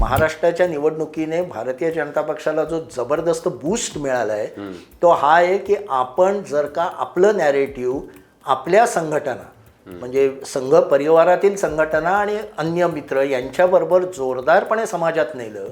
महाराष्ट्राच्या निवडणुकीने भारतीय जनता पक्षाला जो जबरदस्त बूस्ट मिळाला आहे तो हा आहे की आपण जर का आपलं नॅरेटिव्ह आपल्या संघटना म्हणजे संघ परिवारातील संघटना आणि अन्य मित्र यांच्याबरोबर जोरदारपणे समाजात नेलं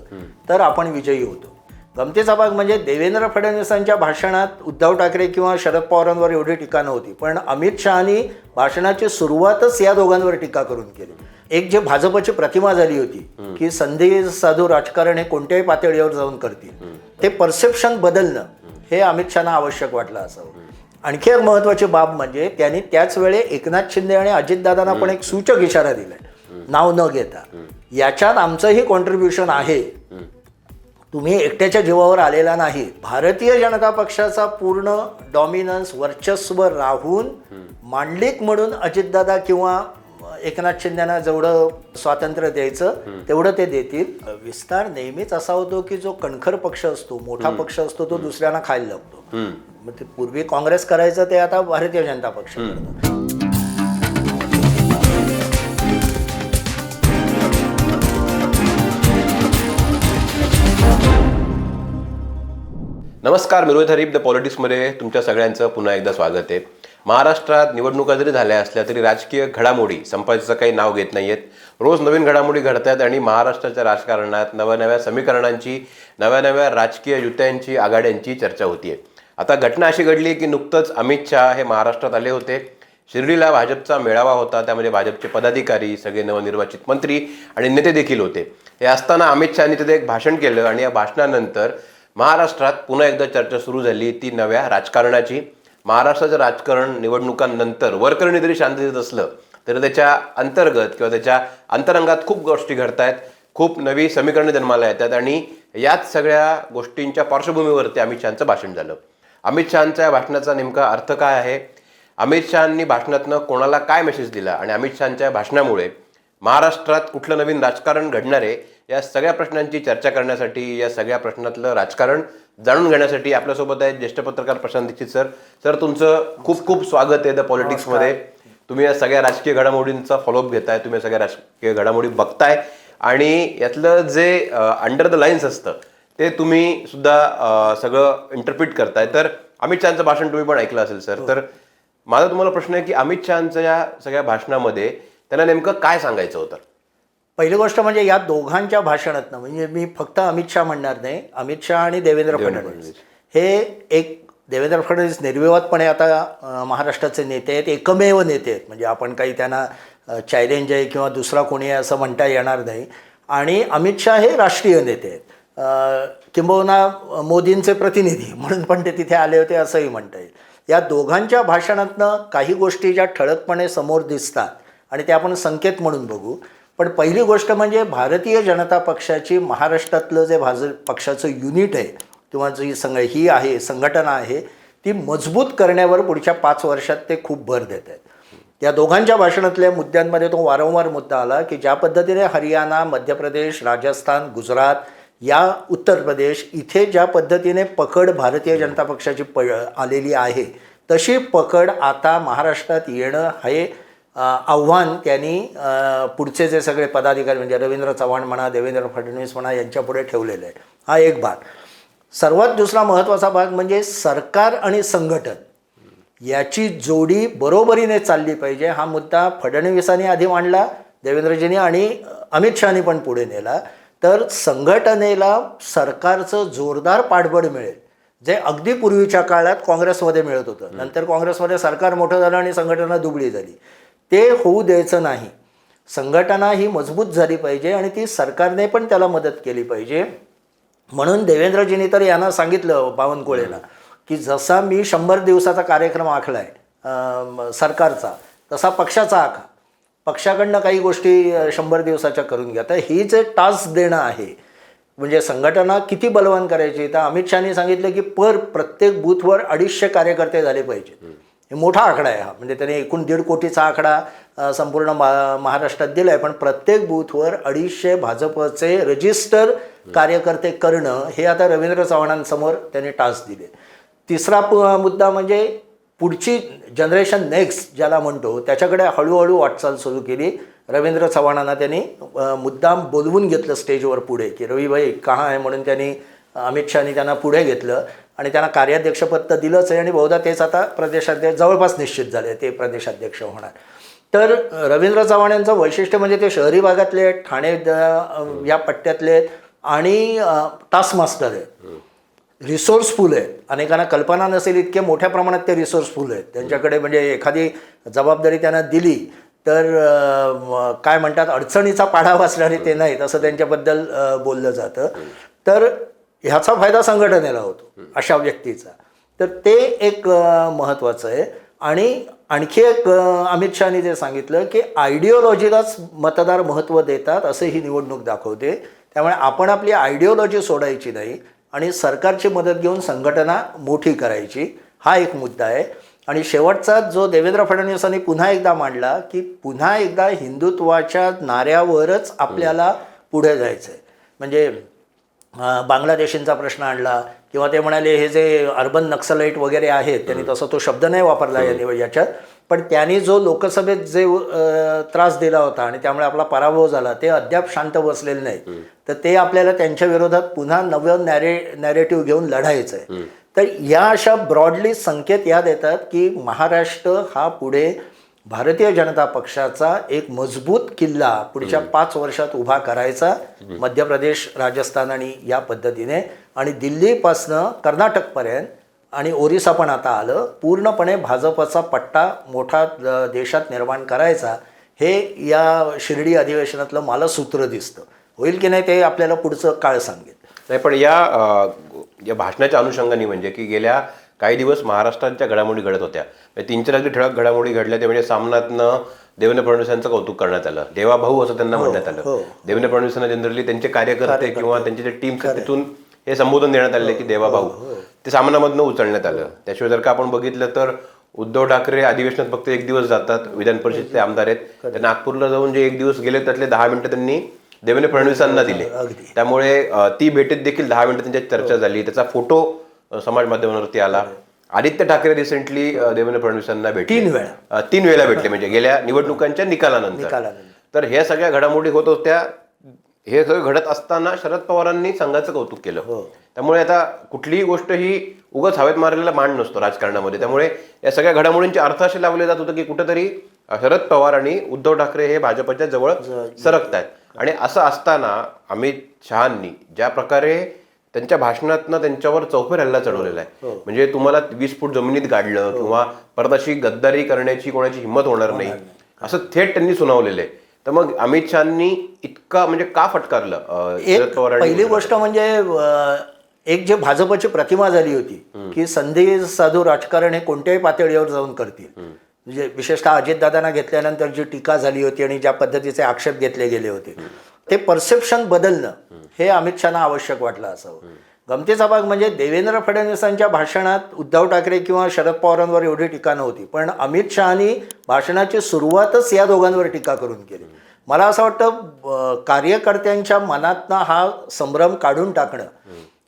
तर आपण विजयी होतो. गमतीचा भाग म्हणजे देवेंद्र फडणवीसांच्या भाषणात उद्धव ठाकरे किंवा शरद पवारांवर एवढी टीका नव्हती पण अमित शहानी भाषणाची सुरुवातच या दोघांवर टीका करून केली. एक जे भाजपची प्रतिमा झाली होती की संधी साधू राजकारण हे कोणत्याही पातळीवर जाऊन करतील. ते परसेप्शन बदलणं हे अमित शहाना आवश्यक वाटलं असावं. आणखी एक महत्वाची बाब म्हणजे त्यांनी त्याच वेळे एकनाथ शिंदे आणि अजितदादांना पण एक सूचक इशारा दिलाय. नाव न घेता. याच्यात आमचंही कॉन्ट्रीब्युशन आहे. तुम्ही एकट्याच्या जीवावर आलेला नाही. भारतीय जनता पक्षाचा पूर्ण डॉमिनन्स वर्चस्व राहून मांडलिक म्हणून अजितदादा किंवा एकनाथ शिंदेना जेवढं स्वातंत्र्य द्यायचं तेवढं ते देतील. विस्तार नेहमीच असा होतो की जो कणखर पक्ष असतो मोठा पक्ष असतो तो दुसऱ्यांना खायला लागतो. मग ते पूर्वी काँग्रेस करायचं ते आता भारतीय जनता पक्ष करतं. नमस्कार मी रोहित हरीफ द पॉलिटिक्समध्ये तुमच्या सगळ्यांचं पुन्हा एकदा स्वागत आहे. महाराष्ट्रात निवडणुका जरी झाल्या असल्या तरी राजकीय घडामोडी संपायचं काही नाव घेत नाही आहेत रोज नवीन घडामोडी घडत आहेत आणि महाराष्ट्राच्या राजकारणात नव्या नव्या समीकरणांची नव्या नव्या राजकीय युत्यांची आघाड्यांची चर्चा होतीये. आता घटना अशी घडली की नुकतंच अमित शहा हे महाराष्ट्रात आले होते. शिर्डीला भाजपचा मेळावा होता त्यामध्ये भाजपचे पदाधिकारी सगळे नवनिर्वाचित मंत्री आणि नेते देखील होते. हे असताना अमित शहानी तिथे एक भाषण केलं आणि या भाषणानंतर महाराष्ट्रात पुन्हा एकदा चर्चा सुरू झाली ती नव्या राजकारणाची. महाराष्ट्राचं राजकारण निवडणुकांनंतर वरकरणी जरी शांत देत असलं तरी त्याच्या अंतर्गत किंवा त्याच्या अंतरंगात खूप गोष्टी घडत आहेत खूप नवी समीकरणे जन्माला येतात आणि याच सगळ्या गोष्टींच्या पार्श्वभूमीवरती अमित शहाचं भाषण झालं. अमित शहांच्या या भाषणाचा नेमका अर्थ काय आहे? अमित शहांनी भाषणातनं कोणाला काय मेसेज दिला? आणि अमित शहांच्या भाषणामुळे महाराष्ट्रात कुठलं नवीन राजकारण घडणार आहे या सगळ्या प्रश्नांची चर्चा करण्यासाठी या सगळ्या प्रश्नातलं राजकारण जाणून घेण्यासाठी आपल्यासोबत आहेत ज्येष्ठ पत्रकार प्रशांत दीक्षित सर. सर तुमचं खूप खूप स्वागत आहे द पॉलिटिक्समध्ये तुम्ही या सगळ्या राजकीय घडामोडींचा फॉलोअप घेताय तुम्ही सगळ्या राजकीय घडामोडी बघताय. आणि यातलं जे अंडर द लाईन्स असतं ते तुम्ही सुद्धा सगळं इंटरप्रिट करताय. तर अमित शहाचं भाषण तुम्ही पण ऐकलं असेल सर. तर माझा तुम्हाला प्रश्न आहे की अमित शहांच्या या सगळ्या भाषणामध्ये त्यांना नेमकं काय सांगायचं होतं? पहिली गोष्ट म्हणजे या दोघांच्या भाषणातनं म्हणजे मी फक्त अमित शहा म्हणणार नाही अमित शहा आणि देवेंद्र फडणवीस. हे एक देवेंद्र फडणवीस निर्विवादपणे आता महाराष्ट्राचे नेते आहेत एकमेव नेते आहेत. म्हणजे आपण काही त्यांना चॅलेंज आहे किंवा दुसरा कोणी आहे असं म्हणता येणार नाही. आणि अमित शहा हे राष्ट्रीय नेते आहेत. किंबहुना मोदींचे प्रतिनिधी म्हणून पण ते तिथे आले होते असंही म्हणता येईल. या दोघांच्या भाषणातनं काही गोष्टी ज्या ठळकपणे समोर दिसतात आणि ते आपण संकेत म्हणून बघू पण पहिली गोष्ट म्हणजे भारतीय जनता पक्षाची महाराष्ट्रातलं जे भाज पक्षाचं युनिट आहे किंवा जी संघ ही आहे संघटना आहे ती मजबूत करण्यावर पुढच्या पाच वर्षात ते खूप भर देत आहेत. या दोघांच्या भाषणातल्या मुद्द्यांमध्ये तो वारंवार मुद्दा आला की ज्या पद्धतीने हरियाणा मध्य प्रदेश राजस्थान गुजरात या उत्तर प्रदेश इथे ज्या पद्धतीने पकड भारतीय जनता पक्षाची प आलेली आहे तशी पकड आता महाराष्ट्रात येणं हे आव्हान त्यांनी पुढचे जे सगळे पदाधिकारी म्हणजे रवींद्र चव्हाण म्हणा देवेंद्र फडणवीस म्हणा यांच्यापुढे ठेवलेलं आहे. हा एक भाग. सर्वात दुसरा महत्त्वाचा भाग म्हणजे सरकार आणि संघटन याची जोडी बरोबरीने चालली पाहिजे. हा मुद्दा फडणवीसांनी आधी मांडला देवेंद्रजींनी आणि अमित शहानी पण पुढे नेला. तर संघटनेला सरकारचं जोरदार पाठबळ मिळेल जे अगदी पूर्वीच्या काळात काँग्रेसमध्ये मिळत होतं. नंतर काँग्रेसमध्ये सरकार मोठं झालं आणि संघटना दुबळी झाली. ते होऊ द्यायचं नाही. संघटना ही मजबूत झाली पाहिजे आणि ती सरकारने पण त्याला मदत केली पाहिजे. म्हणून देवेंद्रजींनी तर यांना सांगितलं बावनकुळेला की जसा मी शंभर दिवसाचा कार्यक्रम आखला आहे सरकारचा तसा पक्षाचा आखा. पक्षाकडनं काही गोष्टी शंभर दिवसाच्या करून घ्या. तर ही जे टास्क देणं आहे. म्हणजे संघटना किती बलवान करायची? तर अमित शहानी सांगितलं की पर प्रत्येक बूथवर अडीचशे कार्यकर्ते झाले पाहिजे मोठा आकडा आहे हा. म्हणजे त्याने एकूण दीड कोटीचा आकडा संपूर्ण मा महाराष्ट्रात दिला आहे पण प्रत्येक बूथवर अडीचशे भाजपचे रजिस्टर कार्यकर्ते करणं हे आता रवींद्र चव्हाणांसमोर त्यांनी टास्क दिले. तिसरा मुद्दा म्हणजे पुढची जनरेशन नेक्स्ट ज्याला म्हणतो त्याच्याकडे हळूहळू वाटचाल सुरू केली. रवींद्र चव्हाणांना त्यांनी मुद्दाम बोलवून घेतलं स्टेजवर पुढे की रविभाई कहा आहे म्हणून त्यांनी अमित शहानी त्यांना पुढे घेतलं. आणि त्यांना कार्याध्यक्षपद तर दिलंच आहे आणि बहुधा तेच आता प्रदेशाध्यक्ष जवळपास निश्चित झाले ते प्रदेशाध्यक्ष होणार. तर रवींद्र चव्हाण यांचं वैशिष्ट्य म्हणजे ते शहरी भागातले आहेत ठाणे द- या पट्ट्यातले आहेत आणि टास्कमास्टर आहेत. रिसोर्सफुल आहेत. अनेकांना कल्पना नसेल इतके मोठ्या प्रमाणात ते रिसोर्सफुल आहेत. त्यांच्याकडे म्हणजे एखादी जबाबदारी त्यांना दिली तर काय म्हणतात अडचणीचा पाढा वाचणारे ते नाहीत असं त्यांच्याबद्दल बोललं जातं. तर ह्याचा फायदा संघटनेला होतो अशा व्यक्तीचा. तर ते एक महत्त्वाचं आहे. आणि आणखी एक अमित शहानी जे सांगितलं की आयडिओलॉजीलाच मतदार महत्त्व देतात असं ही निवडणूक दाखवते. त्यामुळे आपण आपली आयडिओलॉजी सोडायची नाही आणि सरकारची मदत घेऊन संघटना मोठी करायची हा एक मुद्दा आहे. आणि शेवटचा जो देवेंद्र फडणवीसांनी पुन्हा एकदा मांडला की पुन्हा एकदा हिंदुत्वाच्या नाऱ्यावरच आपल्याला पुढे जायचं आहे म्हणजे बांगलादेशींचा प्रश्न आणला किंवा ते म्हणाले हे जे अर्बन नक्सलाईट वगैरे आहेत त्यांनी तसा तो शब्द नाही वापरला याच्यात. पण त्यांनी जो लोकसभेत जे त्रास दिला होता आणि त्यामुळे आपला पराभव झाला ते अद्याप शांत बसलेले नाही तर ते आपल्याला त्यांच्या विरोधात पुन्हा नवं नॅरे नॅरेटिव्ह घेऊन लढायचं आहे तर या अशा ब्रॉडली संकेत या देतात की महाराष्ट्र हा पुढे भारतीय जनता पक्षाचा एक मजबूत किल्ला पुढच्या पाच वर्षात उभा करायचा मध्य प्रदेश राजस्थान आणि या पद्धतीने. आणि दिल्लीपासनं कर्नाटकपर्यंत आणि ओरिसा पण आता आलं पूर्णपणे भाजपचा पट्टा मोठा देशात निर्माण करायचा हे या शिर्डी अधिवेशनातलं मला सूत्र दिसतं. होईल की नाही ते आपल्याला पुढचं काळ सांगेल. नाही पण या या भाषणाच्या अनुषंगाने म्हणजे की गेल्या काही दिवस महाराष्ट्राच्या घडामोडी घडत होत्या. म्हणजे तीन चार अगदी ठळक घडामोडी घडल्या ते म्हणजे सामनातनं देवेंद्र फडणवीस यांचं कौतुक करण्यात आलं. देवा भाऊ असं त्यांना म्हणण्यात आलं. हो. देवेंद्र फडणवीसांना जनरली त्यांचे कार्यकर्ते किंवा त्यांचे जे टीम तिथून हे संबोधन देण्यात आले की देवा भाऊ ते सामनामधनं उचलण्यात आलं. त्याशिवाय जर का आपण बघितलं तर उद्धव ठाकरे अधिवेशनात फक्त एक दिवस जातात. विधान परिषदेचे आमदार आहेत. ते नागपूरला जाऊन जे एक दिवस गेले त्यातले दहा मिनिटं त्यांनी देवेंद्र फडणवीसांना दिले. त्यामुळे ती भेटीत देखील दहा मिनिटं त्यांच्यात चर्चा झाली. त्याचा फोटो समाज माध्यमांवरती आला. आदित्य ठाकरे रिसेंटली देवेंद्र फडणवीसांना भेटले. तीन वेळा. तीन वेळेला भेटले म्हणजे गेल्या निवडणुकांच्या निकालानंतर. तर ह्या सगळ्या घडामोडी होत होत्या. हे सगळं घडत असताना शरद पवारांनी संघाचं कौतुक केलं. हो. त्यामुळे आता कुठलीही गोष्ट ही उगाच हवेत मारलेला मान नसतो राजकारणामध्ये. त्यामुळे या सगळ्या घडामोडींचे अर्थ असे लावले जात होतं की कुठेतरी शरद पवार आणि उद्धव ठाकरे हे भाजपच्या जवळ सरकत आहेत आणि असं असताना अमित शहांनी ज्या प्रकारे त्यांच्या भाषणातनं त्यांच्यावर चौफेर हल्ला चढवलेला आहे. म्हणजे तुम्हाला वीस फूट जमिनीत गाडलं किंवा परत अशी गद्दारी करण्याची कोणाची हिंमत होणार नाही. असं थेट त्यांनी सुनावलेलं आहे. तर मग अमित शहानी इतका म्हणजे का फटकारलं? एक पहिली गोष्ट म्हणजे एक जे भाजपची प्रतिमा झाली होती की संधी साधू राजकारण हे कोणत्याही पातळीवर जाऊन करतील. म्हणजे विशेषतः अजितदादांना घेतल्यानंतर जी टीका झाली होती आणि ज्या पद्धतीचे आक्षेप घेतले गेले होते. ते परसेप्शन बदलणं हे अमित शहाना आवश्यक वाटलं असावं गमतीचा भाग म्हणजे देवेंद्र फडणवीसांच्या भाषणात उद्धव ठाकरे किंवा शरद पवारांवर एवढी टीका नव्हती. पण अमित शहानी भाषणाची सुरुवातच या दोघांवर टीका करून केली. मला असं वाटतं कार्यकर्त्यांच्या मनातनं हा संभ्रम काढून टाकणं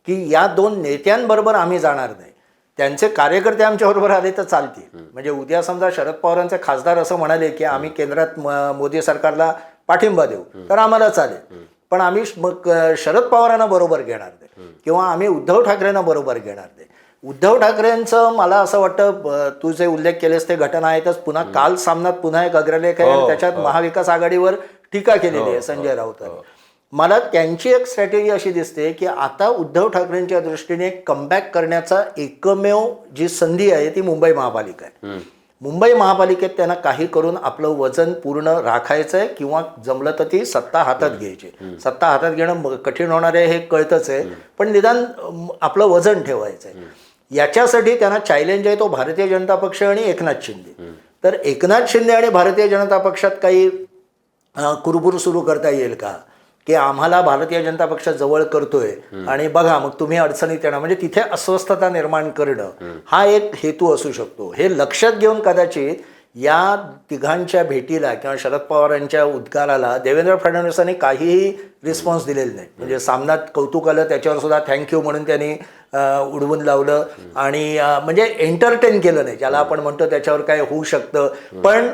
की या दोन नेत्यांबरोबर आम्ही जाणार नाही. त्यांचे कार्यकर्ते आमच्याबरोबर आले तर चालतील. म्हणजे उद्या समजा शरद पवारांचे खासदार असं म्हणाले की आम्ही केंद्रात मोदी सरकारला पाठिंबा देऊ तर आम्हाला चालेल. पण आम्ही मग शरद पवारांना बरोबर घेणार नाही. किंवा आम्ही उद्धव ठाकरेंना बरोबर घेणार नाही. उद्धव ठाकरेंचं मला असं वाटतं तू जे उल्लेख केलेस ते घटना आहेतच पुन्हा काल सामनात पुन्हा एक अग्रलेख आहे आणि त्याच्यात महाविकास आघाडीवर टीका केलेली आहे संजय राऊतांनी मला त्यांची एक स्ट्रॅटेजी अशी दिसते की आता उद्धव ठाकरेंच्या दृष्टीने कमबॅक करण्याचा एकमेव जी संधी आहे ती मुंबई महापालिका आहे. मुंबई महापालिकेत त्यांना काही करून आपलं वजन पूर्ण राखायचं आहे किंवा जमलं तर ती सत्ता हातात घ्यायची. सत्ता हातात घेणं कठीण होणार आहे हे कळतंच आहे. पण निदान आपलं वजन ठेवायचं आहे याच्यासाठी त्यांना चॅलेंज आहे तो भारतीय जनता पक्ष आणि एकनाथ शिंदे. तर एकनाथ शिंदे आणि भारतीय जनता पक्षात काही कुरबुर सुरू करता येईल का? की आम्हाला भारतीय जनता पक्ष जवळ करतोय. आणि बघा मग तुम्ही अडचणीत येणार. म्हणजे तिथे अस्वस्थता निर्माण करणं हा एक हेतू असू शकतो. हे लक्षात घेऊन कदाचित या तिघांच्या भेटीला किंवा शरद पवारांच्या उद्गाराला देवेंद्र फडणवीसांनी काहीही रिस्पॉन्स दिलेला नाही म्हणजे सामनात कौतुक आलं त्याच्यावर सुद्धा थँक्यू म्हणून त्यांनी उडवून लावलं. आणि म्हणजे एंटरटेन केलं नाही. ज्याला आपण म्हणतो त्याच्यावर काय होऊ शकतं. पण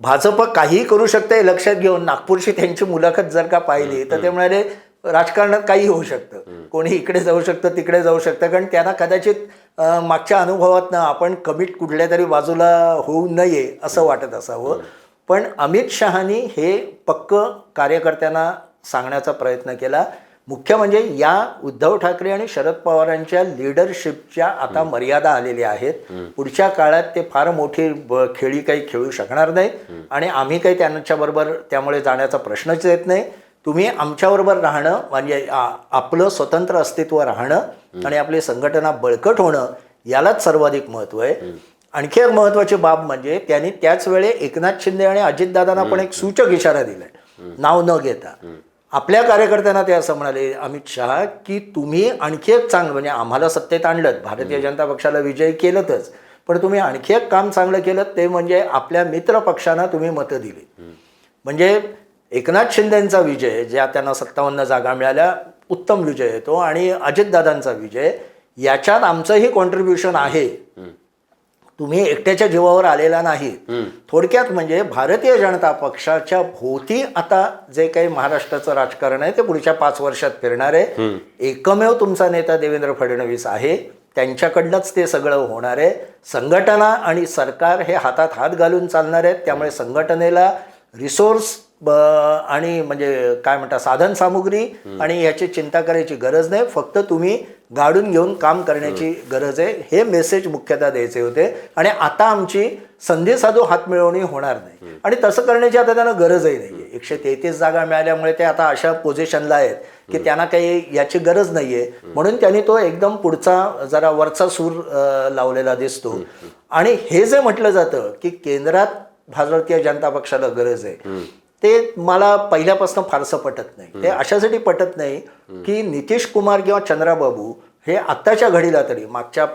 भाजप काहीही करू शकते हे लक्षात घेऊन. नागपूरची त्यांची मुलाखत जर का पाहिली तर ते म्हणाले राजकारणात काही होऊ शकतं. कोणी इकडे जाऊ शकतं तिकडे जाऊ शकतं. कारण त्यांना कदाचित मागच्या अनुभवातनं आपण कमिट कुठल्या तरी बाजूला होऊ नये असं वाटत असावं. पण अमित शहानी हे पक्क कार्यकर्त्यांना सांगण्याचा प्रयत्न केला. मुख्य म्हणजे या उद्धव ठाकरे आणि शरद पवारांच्या लिडरशिपच्या आता मर्यादा आलेल्या आहेत. पुढच्या काळात ते फार मोठी खेळी काही खेळू शकणार नाही. आणि आम्ही काही त्यांच्याबरोबर त्यामुळे जाण्याचा प्रश्नच येत नाही. तुम्ही आमच्याबरोबर राहणं म्हणजे आपलं स्वतंत्र अस्तित्व राहणं आणि आपली संघटना बळकट होणं यालाच सर्वाधिक महत्त्व आहे. आणखी एक महत्वाची बाब म्हणजे त्यांनी त्याच वेळे एकनाथ शिंदे आणि अजितदादांना पण एक सूचक इशारा दिलाय. नाव न घेता. आपल्या कार्यकर्त्यांना ते असं म्हणाले अमित शहा की तुम्ही आणखी एक चांगलं म्हणजे आम्हाला सत्तेत आणलं भारतीय जनता पक्षाला विजय केलंच पण तुम्ही आणखी एक काम चांगलं केलं ते म्हणजे आपल्या मित्र पक्षांना तुम्ही मतं दिली. म्हणजे एकनाथ शिंदेचा विजय ज्या त्यांना सत्तावन्न जागा मिळाल्या उत्तम विजय येतो आणि अजितदादांचा विजय याच्यात आमचंही कॉन्ट्रीब्युशन आहे. तुम्ही एकट्याच्या जीवावर आलेला नाही. थोडक्यात म्हणजे भारतीय जनता पक्षाच्या भोवती आता जे काही महाराष्ट्राचं राजकारण आहे ते पुढच्या पाच वर्षात फिरणार आहे. एकमेव तुमचा नेता देवेंद्र फडणवीस आहे. त्यांच्याकडनंच ते सगळं होणार आहे. संघटना आणि सरकार हे हातात हात घालून चालणार आहेत. त्यामुळे संघटनेला रिसोर्स आणि म्हणजे काय म्हणतात साधन सामुग्री आणि याची चिंता करायची गरज नाही. फक्त तुम्ही गाडून घेऊन काम करण्याची गरज आहे. हे मेसेज मुख्यतः द्यायचे होते. आणि आता आमची संधी साधू हात मिळवणी होणार नाही. आणि तसं करण्याची आता त्यांना गरजही नाही आहे एकशे तेहतीस जागा मिळाल्यामुळे ते आता अशा पोझिशनला आहेत की त्यांना काही याची गरज नाही आहे म्हणून त्यांनी तो एकदम पुढचा जरा वरचा सूर लावलेला दिसतो. आणि हे जे म्हटलं जातं की केंद्रात भारतीय जनता पक्षाला गरज आहे. ते मला पहिल्यापासून फारसं पटत नाही. ते अशासाठी पटत नाही की नितीश कुमार किंवा चंद्राबाबू हे आत्ताच्या घडीला तरी मागच्या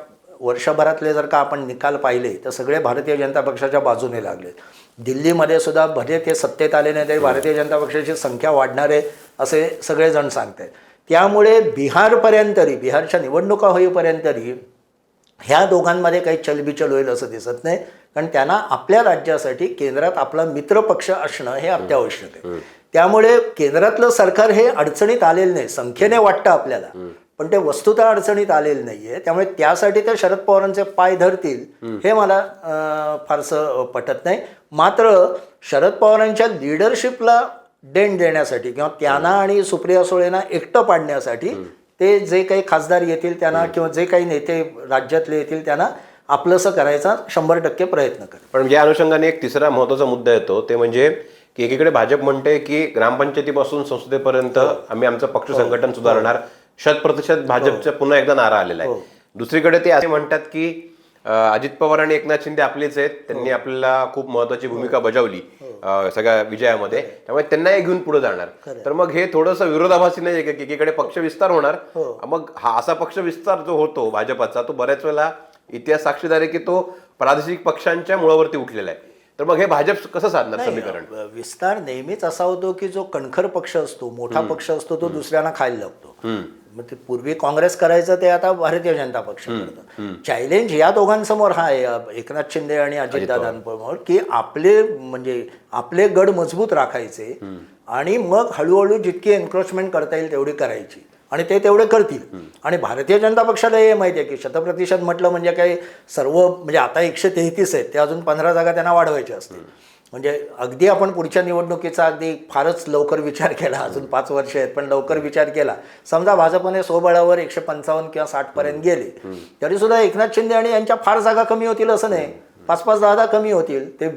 वर्षभरातले जर का आपण निकाल पाहिले तर सगळे भारतीय जनता पक्षाच्या बाजूने लागले. दिल्लीमध्ये सुद्धा भले ते सत्तेत आले नाही तरी भारतीय जनता पक्षाची संख्या वाढणार आहे असे सगळेजण सांगतात त्यामुळे बिहारपर्यंत तरी बिहारच्या निवडणुका होईपर्यंत तरी ह्या दोघांमध्ये काही चलबिचल होईल असं दिसत नाही. कारण त्यांना आपल्या राज्यासाठी केंद्रात आपला मित्रपक्ष असणं हे अत्यावश्यक आहे. त्यामुळे केंद्रातलं सरकार हे अडचणीत आलेलं नाही. संख्येने वाटतं आपल्याला. पण ते वस्तुतः अडचणीत आलेलं नाहीये. त्यामुळे त्यासाठी ते शरद पवारांचे पाय धरतील हे मला फारसं पटत नाही. मात्र शरद पवारांच्या लिडरशिपला देण देण्यासाठी किंवा त्यांना आणि सुप्रिया सुळेंना एकटं पाडण्यासाठी ते जे काही खासदार येतील त्यांना किंवा जे काही नेते राज्यातले येतील त्यांना आपलंसं करायचा शंभर टक्के प्रयत्न करेल. पण या अनुषंगाने एक तिसरा महत्त्वाचा मुद्दा येतो ते म्हणजे की एकीकडे भाजप म्हणते की ग्रामपंचायतीपासून संसदेपर्यंत आम्ही आमचं पक्ष संघटन सुधारणार. शत प्रतिशत भाजपचा पुन्हा एकदा नारा आलेला आहे. दुसरीकडे ते असे म्हणतात की अजित पवार आणि एकनाथ शिंदे आपलेच आहेत. त्यांनी आपल्याला खूप महत्वाची भूमिका बजावली अं, सगळ्या विजयामध्ये. त्यामुळे त्यांनाही घेऊन पुढे जाणार. तर मग हे थोडंसं विरोधाभासी नाही एकीकडे पक्ष विस्तार होणार. मग हा असा पक्ष विस्तार जो होतो भाजपाचा तो बऱ्याच वेळेला इतिहास साक्षीदार आहे की तो प्रादेशिक पक्षांच्या मुळावरती उठलेला आहे. तर मग हे भाजप कसं साधणार समीकरण? विस्तार नेहमीच असा होतो की जो कणखर पक्ष असतो मोठा पक्ष असतो तो दुसऱ्यांना खायला लागतो. मग ते पूर्वी काँग्रेस करायचं ते आता भारतीय जनता पक्ष करतं. चॅलेंज या दोघांसमोर हा आहे एकनाथ शिंदे आणि अजितदादांसमोर की आपले म्हणजे आपले गड मजबूत राखायचे आणि मग हळूहळू जितकी एन्क्रोचमेंट करता येईल तेवढी करायची. आणि ते तेवढे करतील. आणि भारतीय जनता पक्षाला हे माहिती आहे की शतप्रतिशत म्हटलं म्हणजे काही सर्व म्हणजे आता एकशे तेहतीस आहेत ते अजून पंधरा जागा त्यांना वाढवायच्या असतील. म्हणजे अगदी आपण पुढच्या निवडणुकीचा अगदी फारच लवकर विचार केला अजून पाच वर्ष आहेत पण लवकर विचार केला. समजा भाजपने स्वबळावर एकशे पंचावन्न किंवा साठ पर्यंत गेले. तरी सुद्धा एकनाथ शिंदे आणि यांच्या फार जागा कमी होतील असं नाही. पाच पाच दहा दहा कमी होतील. ते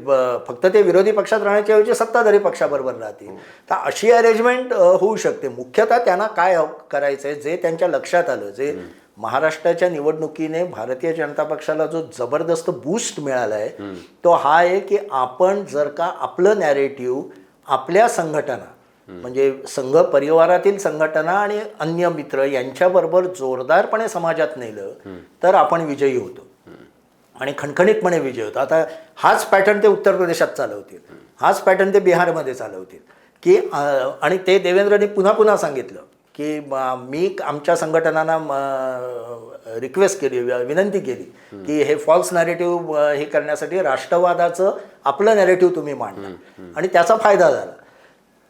फक्त ते विरोधी पक्षात राहण्याच्या ऐवजी सत्ताधारी पक्षाबरोबर राहतील. तर अशी अरेंजमेंट होऊ शकते. मुख्यतः त्यांना काय करायचं आहे जे त्यांच्या लक्षात आलं जे महाराष्ट्राच्या निवडणुकीने भारतीय जनता पक्षाला जो जबरदस्त बूस्ट मिळाला आहे तो हा आहे की आपण जर का आपलं नॅरेटिव्ह आपल्या संघटना म्हणजे संघ परिवारातील संघटना आणि अन्य मित्र यांच्याबरोबर जोरदारपणे समाजात नेलं तर आपण विजयी होतो. आणि खणखणीतपणे विजय होतो. आता हाच पॅटर्न ते उत्तर प्रदेशात चालवतील. हाच पॅटर्न ते बिहारमध्ये चालवतील. की आणि ते देवेंद्रनी पुन्हा पुन्हा सांगितलं की म- आमच्या संघटनांना रिक्वेस्ट केली विनंती केली की हे फॉल्स नॅरेटिव्ह हे करण्यासाठी राष्ट्रवादाचं आपलं नॅरेटिव्ह तुम्ही मांडला. आणि त्याचा फायदा झाला.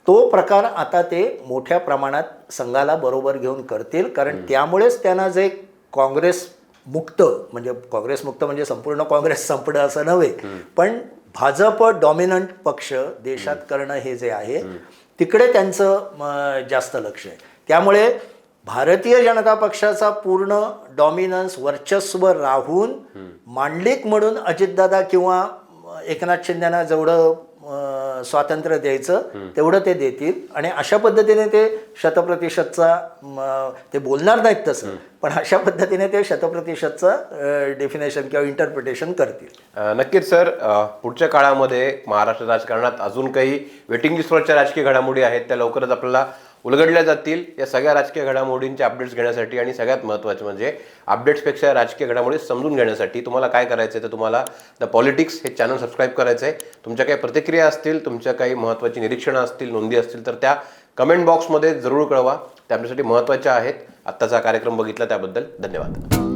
तो प्रकार आता ते मोठ्या प्रमाणात संघाला बरोबर घेऊन करतील. कारण त्यामुळेच त्यांना जे काँग्रेस मुक्त म्हणजे काँग्रेस मुक्त म्हणजे संपूर्ण काँग्रेस संपणं असं नव्हे. पण भाजप डॉमिनंट पक्ष देशात करणं हे जे आहे तिकडे त्यांचं जास्त लक्ष आहे. त्यामुळे भारतीय जनता पक्षाचा पूर्ण डॉमिनन्स वर्चस्व राहून मांडलिक म्हणून अजितदादा किंवा एकनाथ शिंदेना जेवढं स्वातंत्र्य द्यायचं तेवढं ते देतील. आणि अशा पद्धतीने ते शतप्रतिशतचा ते बोलणार नाहीत तसं पण अशा पद्धतीने ते शतप्रतिशतचं डेफिनेशन किंवा इंटरप्रिटेशन करतील. नक्कीच सर. पुढच्या काळामध्ये महाराष्ट्र राजकारणात अजून काही वेटिंग लिस्टवरच्या राजकीय घडामोडी आहेत त्या लवकरच आपल्याला उलगडल्या जातील या सगळ्या राजकीय घडामोडींचे अपडेट्स घेण्यासाठी आणि सगळ्यात महत्त्वाचे म्हणजे अपडेट्सपेक्षा राजकीय घडामोडी समजून घेण्यासाठी तुम्हाला काय करायचं आहे तर तुम्हाला द पॉलिटिक्स हे चॅनल सबस्क्राईब करायचं आहे तुमच्या काही प्रतिक्रिया असतील तुमच्या काही महत्त्वाची निरीक्षणं असतील नोंदी असतील तर त्या कमेंट बॉक्समध्ये जरूर कळवा. त्या आपल्यासाठी महत्त्वाच्या आहेत. आत्ताचा कार्यक्रम बघितला त्याबद्दल धन्यवाद.